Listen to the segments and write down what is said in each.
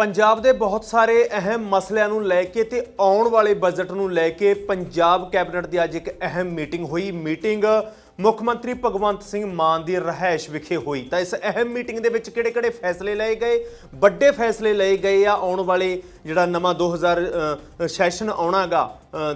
ਪੰਜਾਬ ਦੇ ਬਹੁਤ ਸਾਰੇ ਅਹਿਮ ਮਸਲਿਆਂ ਨੂੰ ਲੈ ਕੇ ਤੇ ਆਉਣ ਵਾਲੇ ਬਜਟ ਨੂੰ ਲੈ ਕੇ ਪੰਜਾਬ ਕੈਬਨਿਟ ਦੀ ਅੱਜ ਇੱਕ ਅਹਿਮ ਮੀਟਿੰਗ ਹੋਈ। ਮੀਟਿੰਗ ਮੁੱਖ ਮੰਤਰੀ ਭਗਵੰਤ ਸਿੰਘ ਮਾਨ ਦੀ ਰਹਿائش ਵਿਖੇ ਹੋਈ। ਤਾਂ ਇਸ ਅਹਿਮ ਮੀਟਿੰਗ ਦੇ ਵਿੱਚ ਕਿਹੜੇ-ਕਿਹੜੇ ਫੈਸਲੇ ਲਏ ਗਏ? ਵੱਡੇ ਫੈਸਲੇ ਲਏ ਗਏ ਆ ਆਉਣ ਵਾਲੇ ਜਿਹੜਾ ਨਵਾਂ 2000 ਸੈਸ਼ਨ ਆਉਣਾਗਾ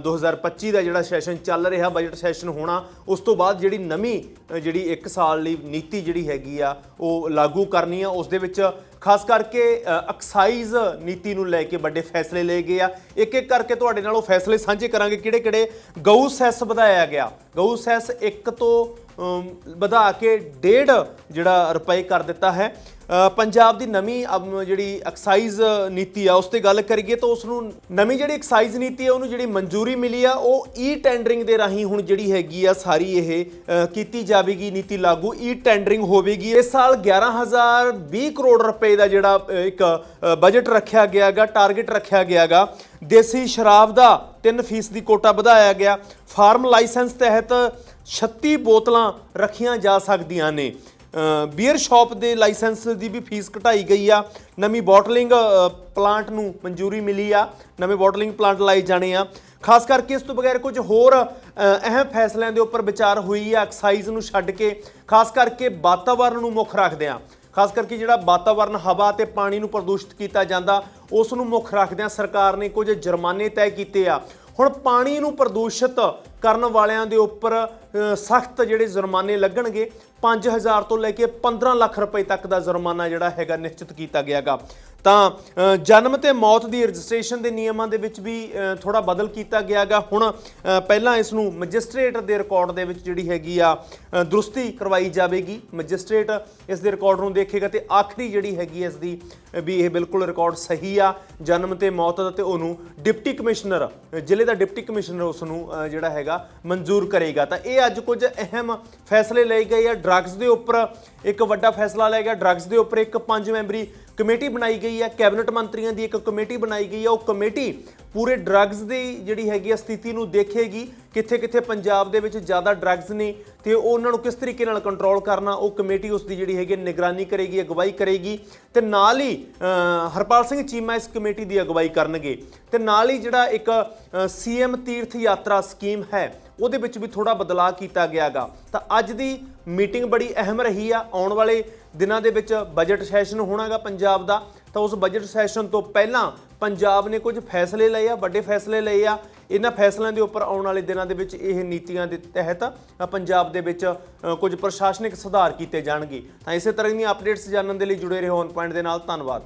2025 ਦਾ ਜਿਹੜਾ ਸੈਸ਼ਨ ਚੱਲ ਰਿਹਾ ਬਜਟ ਸੈਸ਼ਨ ਹੋਣਾ, ਉਸ ਤੋਂ ਬਾਅਦ ਜਿਹੜੀ ਨਵੀਂ ਜਿਹੜੀ ਇੱਕ ਸਾਲ ਲਈ ਨੀਤੀ ਜਿਹੜੀ ਹੈਗੀ ਆ, ਉਹ ਲਾਗੂ ਕਰਨੀ ਆ। ਉਸ ਦੇ ਵਿੱਚ ਖਾਸ ਕਰਕੇ ਐਕਸਾਈਜ਼ ਨੀਤੀ ਨੂੰ ਲੈ ਕੇ ਵੱਡੇ ਫੈਸਲੇ ਲਏ ਗਏ ਆ। ਇੱਕ ਇੱਕ ਕਰਕੇ ਤੁਹਾਡੇ ਨਾਲ ਉਹ ਫੈਸਲੇ ਸਾਂਝੇ ਕਰਾਂਗੇ ਕਿਹੜੇ-ਕਿਹੜੇ। ਗਊ ਸੈਸ ਵਧਾਇਆ ਗਿਆ। ਗਊ ਸੈਸ 1 ਤੋਂ ਵਧਾ ਕੇ 1.5 ਜਿਹੜਾ ਰੁਪਏ ਕਰ ਦਿੱਤਾ ਹੈ। ਪੰਜਾਬ ਦੀ ਨਵੀਂ ਅਮ, ਜਿਹੜੀ ਐਕਸਾਈਜ਼ ਨੀਤੀ ਆ ਉਸ ਤੇ ਗੱਲ ਕਰੀਏ ਤਾਂ ਉਸ ਨੂੰ ਨਵੀਂ ਜਿਹੜੀ ਐਕਸਾਈਜ਼ ਨੀਤੀ ਹੈ ਉਹਨੂੰ ਜਿਹੜੀ ਮਨਜ਼ੂਰੀ ਮਿਲੀ ਆ ਉਹ ਈ ਟੈਂਡਰਿੰਗ ਦੇ ਰਾਹੀਂ ਹੁਣ ਜਿਹੜੀ ਹੈਗੀ ਆ ਸਾਰੀ ਇਹ ਕੀਤੀ ਜਾਵੇਗੀ ਨੀਤੀ ਲਾਗੂ। ਈ ਟੈਂਡਰਿੰਗ ਹੋਵੇਗੀ। ਇਸ ਸਾਲ 11020 ਕਰੋੜ ਰੁਪਏ ਦਾ ਜਿਹੜਾ ਇੱਕ ਬਜਟ ਰੱਖਿਆ ਗਿਆਗਾ ਟਾਰਗੇਟ ਰੱਖਿਆ ਗਿਆਗਾ। ਦੇਸੀ ਸ਼ਰਾਬ ਦਾ 3% ਦੀ ਕੋਟਾ ਵਧਾਇਆ ਗਿਆ। ਫਾਰਮ ਲਾਇਸੈਂਸ ਤਹਿਤ 36 ਬੋਤਲਾਂ ਰੱਖੀਆਂ ਜਾ ਸਕਦੀਆਂ ਨੇ। ਬੀਅਰ ਸ਼ਾਪ ਦੇ ਲਾਇਸੈਂਸ ਦੀ ਵੀ ਫੀਸ ਘਟਾਈ ਗਈ ਆ। ਨਵੀਂ ਬੋਟਲਿੰਗ ਪਲਾਂਟ ਨੂੰ ਮਨਜ਼ੂਰੀ ਮਿਲੀ ਆ। ਨਵੇਂ ਬੋਟਲਿੰਗ ਪਲਾਂਟ ਲਾਏ ਜਾਣੇ ਆ। ਖਾਸ ਕਰਕੇ ਇਸ ਤੋਂ ਬਗੈਰ ਕੁਝ ਹੋਰ ਅਹਿਮ ਫੈਸਲਿਆਂ ਦੇ ਉੱਪਰ ਵਿਚਾਰ ਹੋਈ ਆ। ਐਕਸਾਈਜ਼ ਨੂੰ ਛੱਡ ਕੇ ਖਾਸ ਕਰਕੇ ਵਾਤਾਵਰਣ ਨੂੰ ਮੁੱਖ ਰੱਖਦੇ ਆ। ਖਾਸ ਕਰਕੇ ਜਿਹੜਾ ਵਾਤਾਵਰਣ ਹਵਾ ਤੇ ਪਾਣੀ ਨੂੰ ਪ੍ਰਦੂਸ਼ਿਤ ਕੀਤਾ ਜਾਂਦਾ, ਉਸ ਨੂੰ ਮੁੱਖ ਰੱਖਦਿਆਂ ਸਰਕਾਰ ਨੇ ਕੁਝ ਜੁਰਮਾਨੇ ਤੈਅ ਕੀਤੇ ਆ। ਹੁਣ ਪਾਣੀ ਨੂੰ ਪ੍ਰਦੂਸ਼ਿਤ ਕਰਨ ਵਾਲਿਆਂ ਦੇ ਉੱਪਰ ਸਖਤ ਜਿਹੜੇ ਜੁਰਮਾਨੇ ਲੱਗਣਗੇ। 5000 ਤੋਂ ਲੈ ਕੇ 15 ਲੱਖ ਰੁਪਏ ਤੱਕ ਦਾ ਜੁਰਮਾਨਾ ਜਿਹੜਾ ਹੈਗਾ ਨਿਸ਼ਚਿਤ ਕੀਤਾ ਗਿਆਗਾ। ਤਾਂ ਜਨਮ ਤੇ ਮੌਤ ਦੀ ਰਜਿਸਟ੍ਰੇਸ਼ਨ ਦੇ ਨਿਯਮਾਂ ਦੇ ਵਿੱਚ ਵੀ ਥੋੜਾ ਬਦਲ ਕੀਤਾ ਗਿਆਗਾ ਹੁਣ ਪਹਿਲਾਂ ਇਸ ਨੂੰ ਮੈਜਿਸਟ੍ਰੇਟ ਦੇ ਰਿਕਾਰਡ ਦੇ ਵਿੱਚ ਜਿਹੜੀ ਹੈਗੀ ਆ ਦਰੁਸਤੀ ਕਰਵਾਈ ਜਾਵੇਗੀ। ਮੈਜਿਸਟ੍ਰੇਟ ਇਸ ਦੇ ਰਿਕਾਰਡ ਨੂੰ ਦੇਖੇਗਾ ਤੇ ਆਖਰੀ ਜਿਹੜੀ ਹੈਗੀ ਇਸ ਦੀ ਵੀ ਇਹ ਬਿਲਕੁਲ ਰਿਕਾਰਡ ਸਹੀ ਆ। ਜਨਮ ਤੇ ਮੌਤ ਦਾ ਤੇ ਉਹਨੂੰ ਡਿਪਟੀ ਕਮਿਸ਼ਨਰ ਜ਼ਿਲ੍ਹੇ ਦਾ ਡਿਪਟੀ ਕਮਿਸ਼ਨਰ ਉਸ ਨੂੰ ਜਿਹੜਾ ਹੈਗਾ, ਮਨਜ਼ੂਰ ਕਰੇਗਾ। ਤਾਂ ਇਹ ਅੱਜ ਕੁਝ ਅਹਿਮ ਫੈਸਲੇ ਲਏ ਗਏ ਆ। ਡਰੱਗਸ ਦੇ ਉੱਪਰ ਇੱਕ ਵੱਡਾ ਫੈਸਲਾ ਲਿਆ ਗਿਆ। ਡਰੱਗਸ ਦੇ ਉੱਪਰ ਇੱਕ ਪੰਜ ਮੈਂਬਰੀ ਕਮੇਟੀ ਬਣਾਈ ਗਈ ਹੈ ਕੈਬਨਿਟ ਮੰਤਰੀਆਂ ਦੀ ਇੱਕ ਕਮੇਟੀ ਬਣਾਈ ਗਈ ਹੈ ਉਹ ਕਮੇਟੀ ਪੂਰੇ ਡਰੱਗਸ ਦੀ ਜਿਹੜੀ ਹੈਗੀ ਆ ਸਥਿਤੀ ਨੂੰ ਦੇਖੇਗੀ ਕਿੱਥੇ ਕਿੱਥੇ ਪੰਜਾਬ ਦੇ ਵਿੱਚ ਜ਼ਿਆਦਾ ਡਰੱਗਸ ਨੇ ਤੇ ਉਹਨਾਂ ਨੂੰ ਕਿਸ ਤਰੀਕੇ ਨਾਲ ਕੰਟਰੋਲ ਕਰਨਾ, ਉਹ ਕਮੇਟੀ ਉਸ ਦੀ ਜਿਹੜੀ ਹੈਗੀ ਨਿਗਰਾਨੀ ਕਰੇਗੀ, ਅਗਵਾਈ ਕਰੇਗੀ ਤੇ ਨਾਲ ਹੀ ਹਰਪਾਲ ਸਿੰਘ ਚੀਮਾ ਇਸ ਕਮੇਟੀ ਦੀ ਅਗਵਾਈ ਕਰਨਗੇ। ਤੇ ਨਾਲ ਹੀ ਜਿਹੜਾ ਇੱਕ ਸੀਐਮ ਤੀਰਥ ਯਾਤਰਾ ਸਕੀਮ ਹੈ, ਉਹਦੇ ਵਿੱਚ ਵੀ ਥੋੜਾ ਬਦਲਾਅ ਕੀਤਾ ਗਿਆਗਾ। ਤਾਂ ਅੱਜ ਦੀ ਮੀਟਿੰਗ ਬੜੀ ਅਹਿਮ ਰਹੀ ਆ, ਆਉਣ ਵਾਲੇ ਦਿਨਾਂ ਦੇ ਵਿੱਚ ਬਜਟ ਸੈਸ਼ਨ ਹੋਣਾਗਾ ਪੰਜਾਬ ਦਾ। ਤਾਂ ਉਸ ਬਜਟ ਸੈਸ਼ਨ ਤੋਂ ਪਹਿਲਾਂ ਪੰਜਾਬ ਨੇ ਕੁਝ ਫੈਸਲੇ ਲਏ ਆ, ਵੱਡੇ ਫੈਸਲੇ ਲਏ ਆ। ਇਹਨਾਂ ਫੈਸਲਿਆਂ ਦੇ ਉੱਪਰ ਆਉਣ ਵਾਲੇ ਦਿਨਾਂ ਦੇ ਵਿੱਚ ਇਹ ਨੀਤੀਆਂ ਦੇ ਤਹਿਤ ਪੰਜਾਬ ਦੇ ਵਿੱਚ ਕੁਝ ਪ੍ਰਸ਼ਾਸਨਿਕ ਸੁਧਾਰ ਕੀਤੇ ਜਾਣਗੇ। ਤਾਂ ਇਸੇ ਤਰ੍ਹਾਂ ਦੀਆਂ ਅਪਡੇਟਸ ਜਾਣਨ ਦੇ ਲਈ ਜੁੜੇ ਰਹੋ ਔਨ ਪੁਆਇੰਟ ਦੇ ਨਾਲ। ਧੰਨਵਾਦ।